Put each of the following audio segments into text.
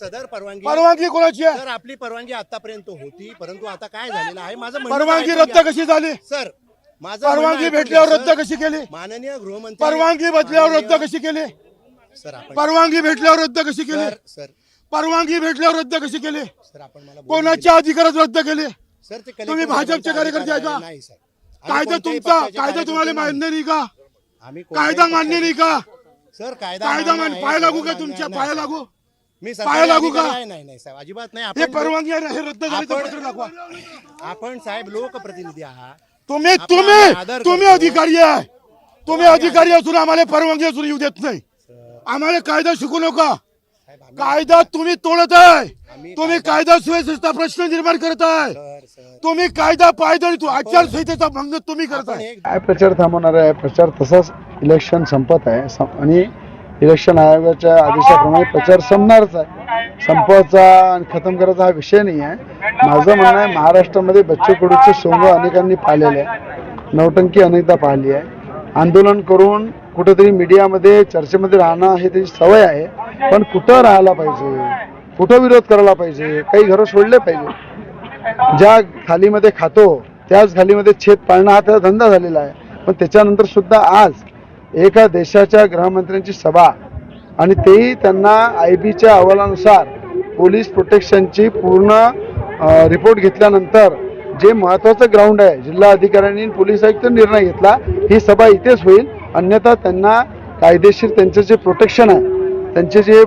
सदर परवानगी परवानगी कोणाची आहे? सर आपली परवानगी आतापर्यंत होती परंतु आता काय झालेलं आहे? माझं म्हणणं परवानगी रद्द. कशी झाली? सर माझं परवानगी भेटल्यावर रद्द सर. कशी केली? माननीय गृहमंत्री परवानगी बदल्यावर रद्द माननीय- कशी केली? सर आपण परवानगी भेटल्यावर रद्द कशी केली? Sir sir. परवानगी भेटल्यावर रद्द कशी केली? सर आपण मला बोलू कोणाच्या अधिकारात रद्द केली. सर ते तुम्ही भाजपचे कार्यकर्ते आहे का? नाही सर. आम्ही कायदा कोणत्याही तुमचा पक्षाचे कायदा तुम्हाला कार्यकर्ते मान्य नाही का? आम्ही कोणत्याही कायदा मान्य नाही का? सर कायदा कायदा मान्य मान आहे, पाय लागू का मान्य तुमच्या. पाय लागू? मी पाय लागू का? नाही नाही साहेब अजिबात नाही. हे आपण परवानगी आहे हे रद्द झाले तर आपण- पत्र दाखवा. आपण साहेब लोकप्रतिनिधी आहात. तुम्ही तुम्ही आदर तुम्ही करतो. अधिकारी आहे. तुम्ही अधिकारी असून आम्हाला परवानगी असून येऊ देत नाही. आम्हाला कायदा शिकू नका. साहेब आम्ही- कायदा तुम्ही तोडत आहे. आम्ही तुम्ही कायदा- सुव्यवस्थेचा प्रश्न निर्माण करत आहे. Sir sir. तुम्ही कायदा पायदळी तू आचारसंहितेचा भंग तुम्ही आपण करताय एक काय प्रचार थांबवणार आहे? प्रचार तसाच इलेक्शन संपत आहे. सं- आणि इलेक्शन आयोगाच्या आदेशाप्रमाणे प्रचार संपणारच आहे. संपवायचा आणि खतम करायचा हा विषय नाही आहे. माझं म्हणणं आहे महाराष्ट्रामध्ये बच्चू कडूचे सोंग अनेकांनी पाहिलेले आहे. नौटंकी अनेकदा पाहिली आहे. आंदोलन करून कुठेतरी मीडियामध्ये चर्चेमध्ये राहणं हे त्याची सवय आहे. पण कुठं राहायला पाहिजे? कुठं विरोध करायला पाहिजे? काही घरं सोडले पाहिजे. ज्या थालीमध्ये खातो त्याच थालीमध्ये छेद पाळणं हा त्याचा धंदा झालेला आहे. पण त्याच्यानंतर सुद्धा आज एका देशाच्या गृहमंत्र्यांची सभा आणि तेही त्यांना आय बीच्या अहवालानुसार पोलीस प्रोटेक्शनची पूर्ण रिपोर्ट घेतल्यानंतर जे महत्त्वाचं ग्राउंड आहे जिल्हा अधिकाऱ्यांनी पोलीस आयुक्त निर्णय घेतला ही सभा इथेच होईल. अन्यथा त्यांना कायदेशीर त्यांचं जे प्रोटेक्शन आहे त्यांचे जे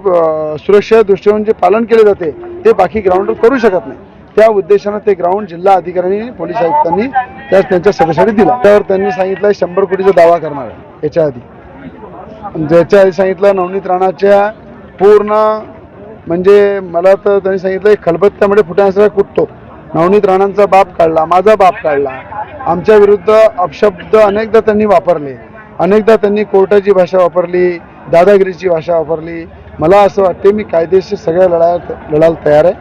सुरक्षा दृष्टिकोन जे पालन केले जाते ते बाकी ग्राउंडवर करू शकत नाही. त्या उद्देशानं ते ग्राउंड जिल्हा अधिकाऱ्यांनी पोलीस आयुक्तांनी त्याच त्यांच्या सभेसाठी दिला. त्यावर त्यांनी सांगितलं शंभर कोटीचा दावा करणार आहे. याच्या आधी. ज्याच्या आधी सांगितलं नवनीत राणाच्या पूर्ण म्हणजे मला तर त्यांनी सांगितलं खलबत्त्यामध्ये फुटण्यासारखा कुटतो नवनीत राणांचा बाप काढला माझा बाप काढला. आमच्या विरुद्ध अपशब्द अनेकदा त्यांनी वापरले. अनेकदा त्यांनी कोर्टाची भाषा वापरली दादागिरीची भाषा वापरली. मला असं वाटते मी कायदेशीर सगळ्या लढायला लढायला तयार आहे.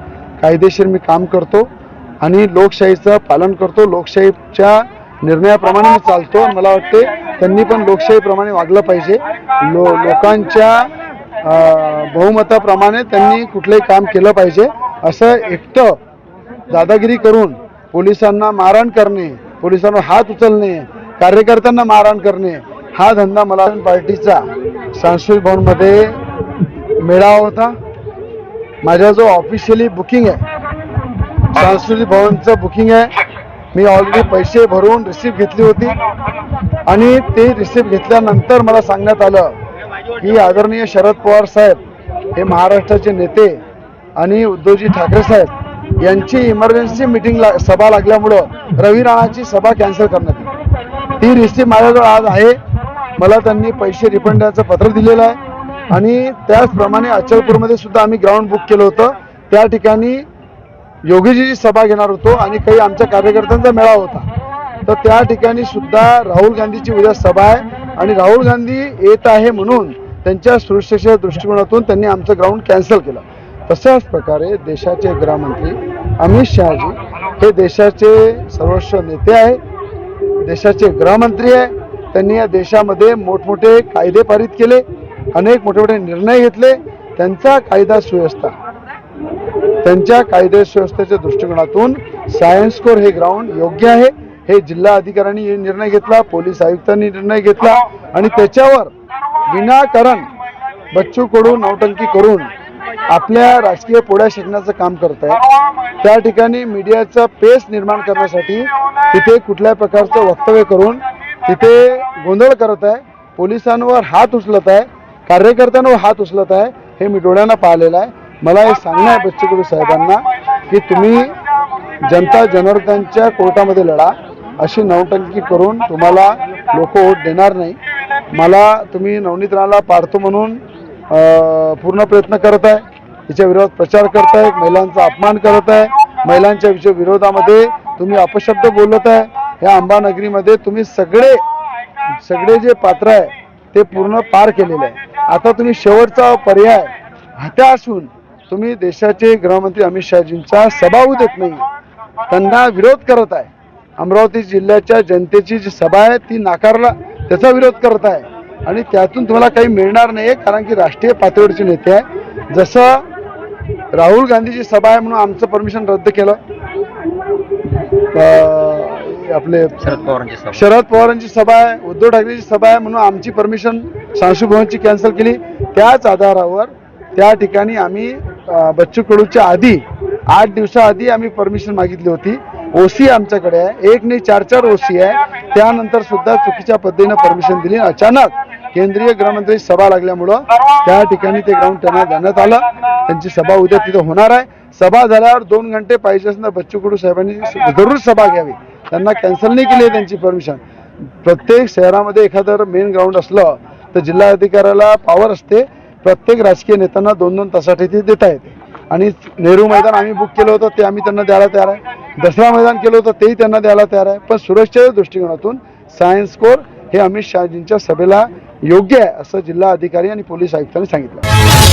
कायदेशीर मी काम करतो आणि लोकशाहीचं पालन करतो. लोकशाहीच्या निर्णयाप्रमाणे मी चालतो. मला वाटते त्यांनी पण लोकशाहीप्रमाणे वागलं पाहिजे. लो लोकांच्या बहुमताप्रमाणे त्यांनी कुठलंही काम केलं पाहिजे. असं एकटं दादागिरी करून पोलिसांना मारहाण करणे पोलिसांवर हात उचलणे कार्यकर्त्यांना मारहाण करणे हा धंदा मला पार्टीचा सांस्कृतिक भवनमध्ये मेळावा होता. माझा जो ऑफिशियली बुकिंग आहे सांस्कृतिक भवनचं बुकिंग आहे मी ऑलरेडी पैसे भरून रिसिप्ट घेतली होती. आणि ते रिसिप्ट घेतल्यानंतर मला सांगण्यात आलं की आदरणीय शरद पवार साहेब हे महाराष्ट्राचे नेते आणि उद्धवजी ठाकरे साहेब यांची इमर्जन्सी मिटिंग ला सभा लागल्यामुळं रवी राणाची सभा कॅन्सल करण्यात आली. ती रिसिप्ट माझ्याजवळ आज आहे. मला त्यांनी पैसे रिफंड द्यायचं पत्र दिलेलं आहे. आणि त्याचप्रमाणे अचलपूरमध्ये सुद्धा आम्ही ग्राउंड बुक केलं होतं. त्या ठिकाणी योगीजीची सभा घेणार होतो आणि काही आमच्या कार्यकर्त्यांचा मेळावा होता. तर त्या ठिकाणी सुद्धा राहुल गांधीची उद्या सभा आहे आणि राहुल गांधी येत आहे म्हणून त्यांच्या सुरक्षेच्या दृष्टिकोनातून त्यांनी आमचं ग्राउंड कॅन्सल केलं. तशाच प्रकारे देशाचे गृहमंत्री अमित शहाजी हे देशाचे सर्वस्व नेते आहे देशाचे गृहमंत्री आहे त्यांनी या देशामध्ये मोठमोठे कायदे पारित केले अनेक मोठे मोठे निर्णय घेतले. त्यांचा कायदा सुव्यवस्था त्यांच्या कायदे सुव्यवस्थेच्या दृष्टिकोनातून सायन्स कोर हे ग्राउंड योग्य आहे. हे जिल्हा अधिकाऱ्यांनी हे निर्णय घेतला पोलीस आयुक्तांनी निर्णय घेतला आणि त्याच्यावर विनाकारण बच्चू कडून नौटंकी करून आपल्या राजकीय पोळ्या शिकण्याचं काम करत आहे. त्या ठिकाणी मीडियाचा पेस निर्माण करण्यासाठी तिथे कुठल्या प्रकारचं वक्तव्य करून तिथे गोंधळ करत आहे. पोलिसांवर हात उचलत आहे. कार्यकर्त्यांवर हात उचलत आहे. हे मी डोळ्यांना पाहिलेलं आहे. मला हे सांगणं आहे बच्चू साहेबांना की तुम्ही जनता जनार्दनच्या कोर्टामध्ये लढा. अशी नवटंकी करून तुम्हाला लोक वोट देणार नाही. मला तुम्ही नवनीत राणाला पाडतो म्हणून पूर्ण प्रयत्न करत आहे तिच्या विरोधात प्रचार करताय महिलांचा अपमान करत आहे महिलांच्या विषय विरोधामध्ये तुम्ही अपशब्द बोलत आहे. ह्या अंबानगरीमध्ये तुम्ही सगळे सगळे जे पात्र आहे ते पूर्ण पार केलेले आहे. आता तुम्ही शेवटचा पर्याय हत्या असून तुम्ही देशाचे गृहमंत्री अमित शहाजींचा सभा होऊ देत नाही. त्यांना विरोध करत आहे. अमरावती जिल्ह्याच्या जनतेची जी सभा आहे ती नाकारला त्याचा विरोध करत आहे. आणि त्यातून तुम्हाला काही मिळणार नाही कारण की राष्ट्रीय पातळीवरचे नेते आहे जसं राहुल गांधीची सभा आहे म्हणून आमचं परमिशन रद्द केलं. आपले शरद पवारांची शरद पवारांची सभा आहे उद्धव ठाकरेची सभा आहे म्हणून आमची परमिशन सांसू भवनची कॅन्सल केली. त्याच आधारावर त्या ठिकाणी आम्ही बच्चू कडूच्या आधी आठ दिवसाआधी आम्ही परमिशन मागितली होती. ओसी आमच्याकडे आहे. एक नाही चार चार ओसी आहे. त्यानंतर सुद्धा चुकीच्या पद्धतीनं परमिशन दिली अचानक केंद्रीय गृहमंत्री सभा लागल्यामुळं त्या ठिकाणी ते ग्राउंड त्यांना देण्यात आलं. त्यांची सभा उद्या तिथं होणार आहे. सभा झाल्यावर दोन घंटे पाहिजे असं बच्चू कडू साहेबांनी जरूर सभा घ्यावी. त्यांना कॅन्सल नाही केली आहे त्यांची परमिशन प्रत्येक शहरामध्ये एखादं मेन ग्राउंड असलं तर जिल्हाधिकाऱ्याला पॉवर असते. प्रत्येक राजकीय नेत्यांना दोन दोन तासासाठी ते देता येते. आणि नेहरू मैदान आम्ही बुक केलं होतं ते आम्ही त्यांना द्यायला तयार आहे. दसरा मैदान केलं होतं तेही त्यांना द्यायला तयार आहे. पण सुरक्षेच्या दृष्टिकोनातून सायन्स कोर हे अमित शहाजींच्या सभेला योग्य आहे असं जिल्हा अधिकारी आणि पोलीस आयुक्तांनी सांगितलं.